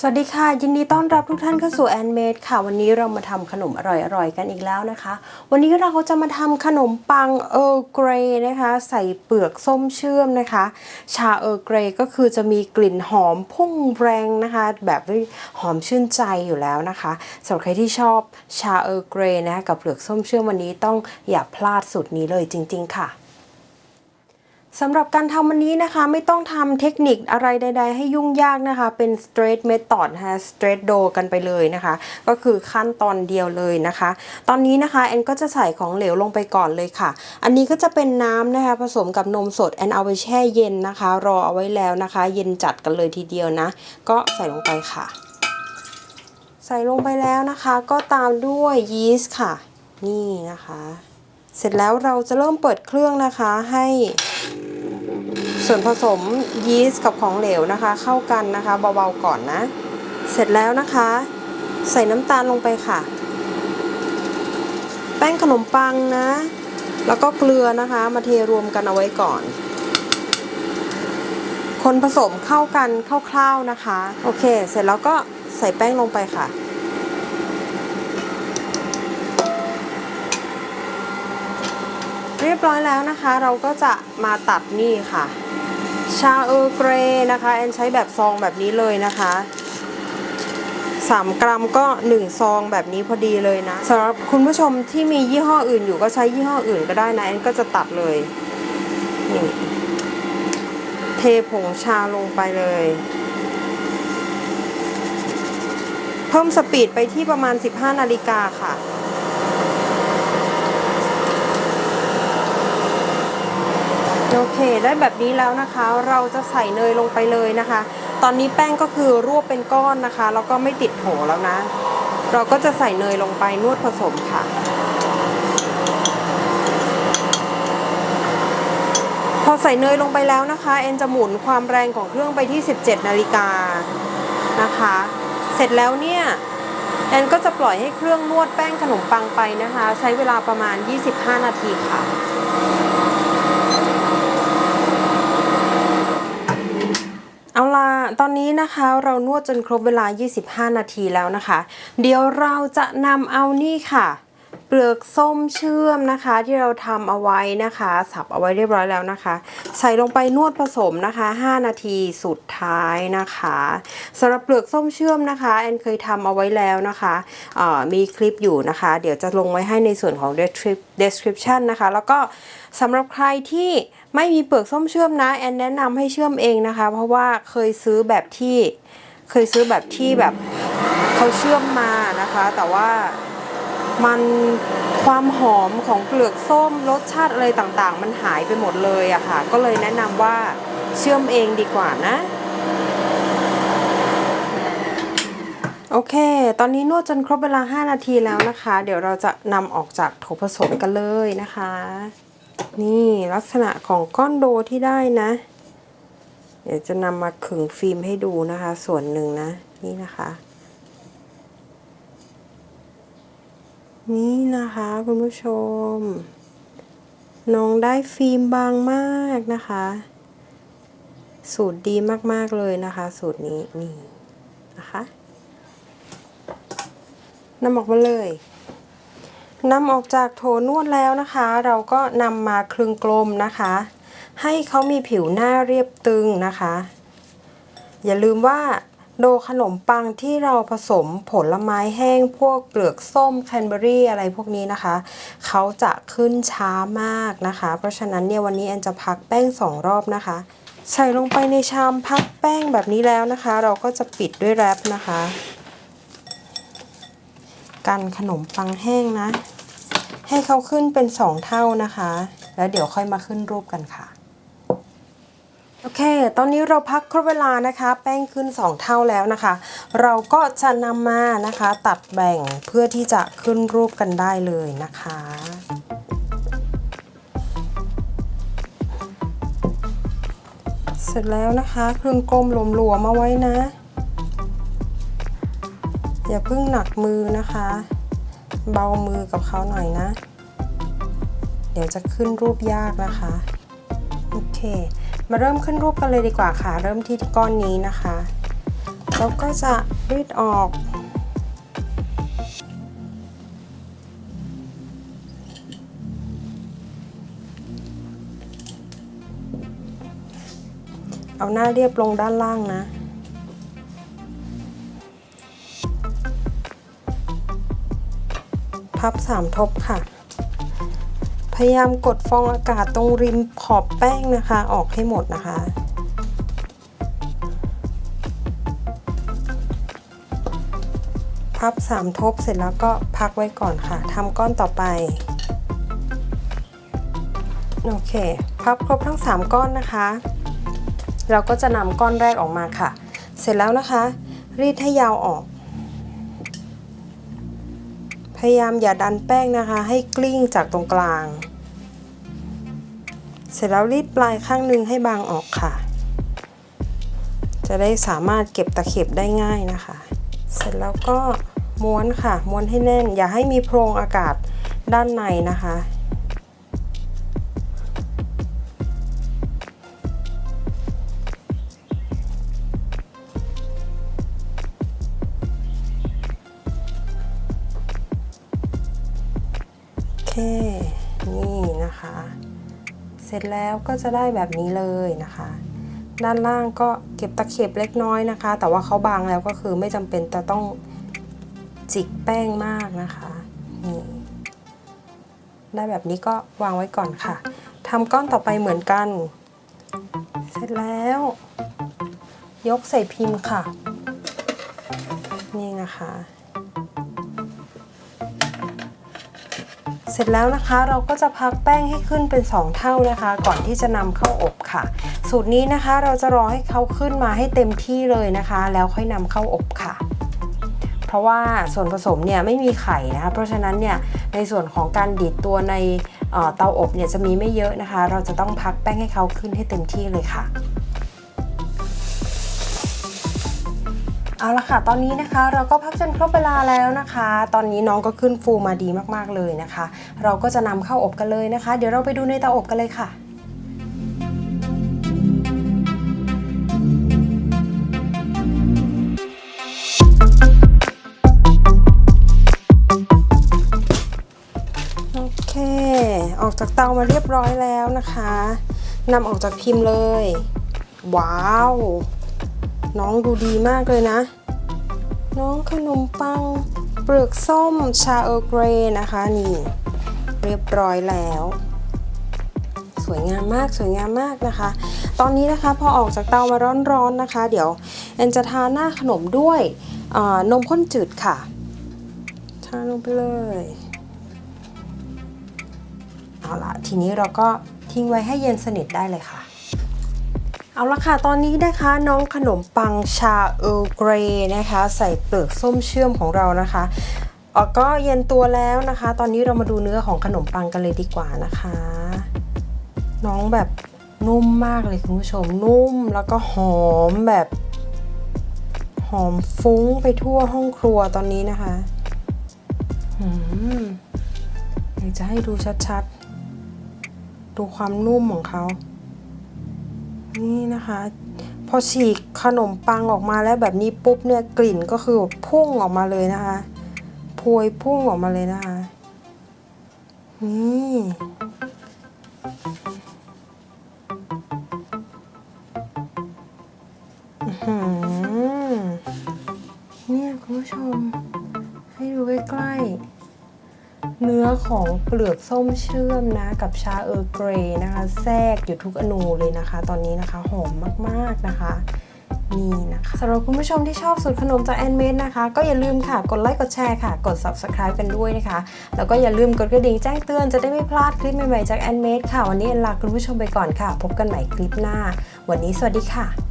สวัสดีค่ะ ยินดีต้อนรับทุกท่านเข้าสู่แอนเมดค่ะ วันนี้เรามาทำขนมอร่อยๆกันอีกแล้วนะคะ วันนี้เราจะมาทำขนมปังเออร์เกรนะคะ ใส่เปลือกส้มเชื่อมนะคะ ชาเออร์เกรก็คือจะมีกลิ่นหอมพุ่งแรงนะคะ แบบหอมชื่นใจอยู่แล้วนะคะสำหรับใครที่ชอบชาเออร์เกรนะะกับเปลือกส้มเชื่อมวันนี้ต้องอย่าพลาดสูตรนี้เลยจริง ๆ ค่ะ สำหรับการทำวันนี้นะคะไม่ต้องทำเทคนิคอะไรใด ๆ ให้ยุ่งยากนะคะ เป็น straight method นะคะ straight dough กันไปเลยนะคะ ก็คือขั้นตอนเดียวเลยนะคะ ตอนนี้นะคะแอนก็จะใส่ของเหลวลงไปก่อนเลยค่ะ อันนี้ก็จะเป็นน้ำนะคะผสมกับนมสดแอนเอาไปแช่เย็นนะคะ รอเอาไว้แล้วนะคะ เย็นจัดกันเลยทีเดียวนะ ก็ใส่ลงไปค่ะ ใส่ลงไปแล้วนะคะ ก็ตามด้วยยีสต์ค่ะ นี่นะคะ เสร็จแล้วเราจะเริ่มเปิดเครื่องนะคะให้ ส่วนผสมยีสต์กับของเหลวนะคะ เข้ากันนะคะเบาๆก่อนนะ เสร็จแล้วนะคะ ใส่น้ำตาลลงไปค่ะ แป้งขนมปังนะ แล้วก็เกลือนะคะ มาเทรวมกันเอาไว้ก่อน คนผสมเข้ากันคร่าวๆนะคะ โอเค เสร็จแล้วก็ใส่แป้งลงไปค่ะเรียบร้อยแล้วนะคะ เราก็จะมาตัดนี่ค่ะ ชาเออร์เกรนะคะแอนใช้แบบซองแบบนี้เลยนะคะ3 กรัมก็ 1 ซองแบบนี้พอดีเลยนะสำหรับคุณผู้ชมที่มียี่ห้ออื่นอยู่ก็ใช้ยี่ห้ออื่นก็ได้นะแอนก็จะตัดเลยนี่เทผงชาลงไปเลย เพิ่มสปีดไปที่ประมาณ 15 นาฬิกาค่ะ โอเค ได้แบบนี้แล้วนะคะ เราจะใส่เนยลงไปเลยนะคะ ตอนนี้แป้งก็คือรวบเป็นก้อนนะคะ แล้วก็ไม่ติดโถแล้วนะ เราก็จะใส่เนยลงไปนวดผสมค่ะ พอใส่เนยลงไปแล้วนะคะ เอ็นจะหมุนความแรงของเครื่องไปที่ 17 นาฬิกานะคะ เสร็จแล้วเนี่ยแอนก็จะปล่อยให้เครื่องนวดแป้งขนมปังไปนะคะ ใช้เวลาประมาณ 25 นาทีค่ะ เอาล่ะตอนนี้นะคะเรานวดจนครบเวลา 25 นาทีแล้วนะคะ เดี๋ยวเราจะนำเอานี่ค่ะ เปลือกส้มเชื่อมนะคะที่เราทำเอาไว้นะคะ สับเอาไว้เรียบร้อยแล้วนะคะ ใส่ลงไปนวดผสมนะคะ 5 นาทีสุดท้ายนะคะสำหรับเปลือกส้มเชื่อมนะคะแอนเคยทำเอาไว้แล้วนะคะมีคลิปอยู่นะคะ เดี๋ยวจะลงไว้ให้ในส่วนของ description นะคะ แล้วก็สำหรับใครที่ไม่มีเปลือกส้มเชื่อมนะแอนแนะนำให้เชื่อมเองนะคะ เพราะว่าเคยซื้อแบบที่เคยซื้อแบบที่แบบเขาเชื่อมมานะคะ แต่ว่า มันความหอมของเปลือกส้มรสชาติอะไรต่างๆ มันหายไปหมดเลยอะค่ะ ก็เลยแนะนำว่าเชื่อมเองดีกว่านะ โอเค ตอนนี้นวดจนครบเวลา 5 นาทีแล้วนะคะ เดี๋ยวเราจะนำออกจากโถผสมกันเลยนะคะ นี่ลักษณะของก้อนโดที่ได้นะ เดี๋ยวจะนำมาขึงฟิล์มให้ดูนะคะ ส่วนหนึ่งนะ นี่นะคะ นี่นะคะคุณผู้ชม น้องได้ฟิล์มบางมากนะคะ สูตรดีมากๆเลยนะคะ สูตรนี้นี่นะคะนำออกมาเลยนำออกจากโถนวดแล้วนะคะ เราก็นำมาคลึงกลมนะคะ ให้เขามีผิวหน้าเรียบตึงนะคะ อย่าลืมว่า โดขนมปังที่เราผสมผลไม้แห้งพวกเปลือกส้มแคนเบอรี่อะไรพวกนี้นะคะ เขาจะขึ้นช้ามากนะคะ เพราะฉะนั้นเนี่ยวันนี้แอนจะพักแป้งสองรอบนะคะ ใส่ลงไปในชามพักแป้งแบบนี้แล้วนะคะ เราก็จะปิดด้วยแรปนะคะ กันขนมปังแห้งนะ ให้เขาขึ้นเป็นสองเท่านะคะ แล้วเดี๋ยวค่อยมาขึ้นรูปกันค่ะ เค ตอนนี้เราพักครบเวลานะคะ แป้งขึ้น 2 เท่าแล้วนะคะ เราก็จะนำมานะคะ ตัดแบ่งเพื่อที่จะขึ้นรูปกันได้เลยนะคะเสร็จแล้วนะคะครึ่งกลมหลวมๆมาไว้นะ อย่าเพิ่งหนักมือนะคะ เบามือกับเขาหน่อยนะ เดี๋ยวจะขึ้นรูปยากนะคะ โอเค มาเริ่มขึ้นรูปกันเลยดีกว่าค่ะ เริ่มที่ก้อนนี้นะคะแล้วก็จะรีดออกเอาหน้าเรียบลงด้านล่างนะ พับสามทบค่ะ พยายามกดฟองอากาศตรงริมขอบแป้งนะคะ ออกให้หมดนะคะ พับสามทบเสร็จแล้วก็พักไว้ก่อนค่ะทำก้อนต่อไป โอเค พับครบทั้ง 3 ก้อนนะคะ เราก็จะนำก้อนแรกออกมาค่ะ เสร็จแล้วนะคะ รีดให้ยาวออก พยายามอย่าดันแป้งนะคะ ให้กลิ้งจากตรงกลาง เสร็จแล้วรีดปลายข้างหนึงให้บางออกค่ะ จะได้สามารถเก็บตะเข็บได้ง่ายนะคะ เสร็จแล้วก็ม้วนค่ะ ม้วนให้แน่น อย่าให้มีโพรงอากาศด้านในนะคะ นี่นะคะ เสร็จแล้วก็จะได้แบบนี้เลยนะคะ ด้านล่างก็เก็บตะเข็บเล็กน้อยนะคะ แต่ว่าเขาบางแล้วก็คือไม่จำเป็นจะต้องจิกแป้งมากนะคะนี่ได้แบบนี้ก็วางไว้ก่อนค่ะทำก้อนต่อไปเหมือนกัน เสร็จแล้ว ยกใส่พิมพ์ค่ะ นี่นะคะ สร็จแล้วนะคะ เราก็จะพักแป้งให้ขึ้นเป็น 2 เท่านะคะ ก่อนที่จะนำเข้าอบค่ะ สูตรนี้นะคะเราจะรอให้เขาขึ้นมาให้เต็มที่เลยนะคะ แล้วค่อยนำเข้าอบค่ะ เพราะว่าส่วนผสมเนี่ยไม่มีไข่นะคะเพราะฉะนั้นเนี่ยในส่วนของการดีดตัวในเตาอบเนี่ยจะมีไม่เยอะนะคะ เราจะต้องพักแป้งให้เขาขึ้นให้เต็มที่เลยค่ะ เอาละค่ะ ตอนนี้นะคะเราก็พักจนครบเวลาแล้วนะคะ ตอนนี้น้องก็ขึ้นฟูมาดีมากๆเลยนะคะ เราก็จะนำเข้าอบกันเลยนะคะ เดี๋ยวเราไปดูในเตาอบกันเลยค่ะโอเค ออกจากเตามาเรียบร้อยแล้วนะคะนำออกจากพิมพ์เลย ว้าว น้องดูดีมากเลยนะ น้องขนมปัง เปลือกส้มชาเออร์เกรนะคะนี่ เรียบร้อยแล้ว สวยงามมากสวยงามมากนะคะ ตอนนี้นะคะพอออกจากเตามาร้อนๆนะคะ เดี๋ยวแอนจะทาหน้าขนมด้วยนมข้นจืดค่ะทาลงไปเลยเอาละทีนี้เราก็ทิ้งไว้ให้เย็นสนิทได้เลยค่ะ เอาละค่ะ ตอนนี้นะคะน้องขนมปังชาเออร์เกรนะคะ ใส่เปลือกส้มเชื่อมของเรานะคะออก็เย็นตัวแล้วนะคะ ตอนนี้เรามาดูเนื้อของขนมปังกันเลยดีกว่านะคะ น้องแบบนุ่มมากเลยคุณผู้ชมนุ่มแล้วก็หอมแบบ หอมฟุ้งไปทั่วห้องครัวตอนนี้นะคะอืมอยากจะให้ดูชัดๆ ดูความนุ่มของเขา นี่นะคะ พอฉีกขนมปังออกมาแล้วแบบนี้ปุ๊บเนี่ยกลิ่นก็คือพุ่งออกมาเลยนะคะพวยพุ่งออกมาเลยนะคะนี่เนี่ยคุณผู้ชม ให้ดูใกล้ๆ เนื้อของเปลือกส้มเชื่อมนะ กับชาเออร์เกรย์นะคะ แทรกอยู่ทุกอนูเลยนะคะ ตอนนี้นะคะหอมมากๆนะคะนี่นะคะสำหรับคุณผู้ชมที่ชอบสูตรขนมจากแอนเมดนะคะ ก็อย่าลืมค่ะ กดไลค์กดแชร์ค่ะ กด subscribe กันด้วยนะคะ แล้วก็อย่าลืมกดกระดิ่งแจ้งเตือนจะได้ไม่พลาดคลิปใหม่ๆจากแอนเมดค่ะ วันนี้แอนลาคุณผู้ชมไปก่อนค่ะ พบกันใหม่คลิปหน้า วันนี้สวัสดีค่ะ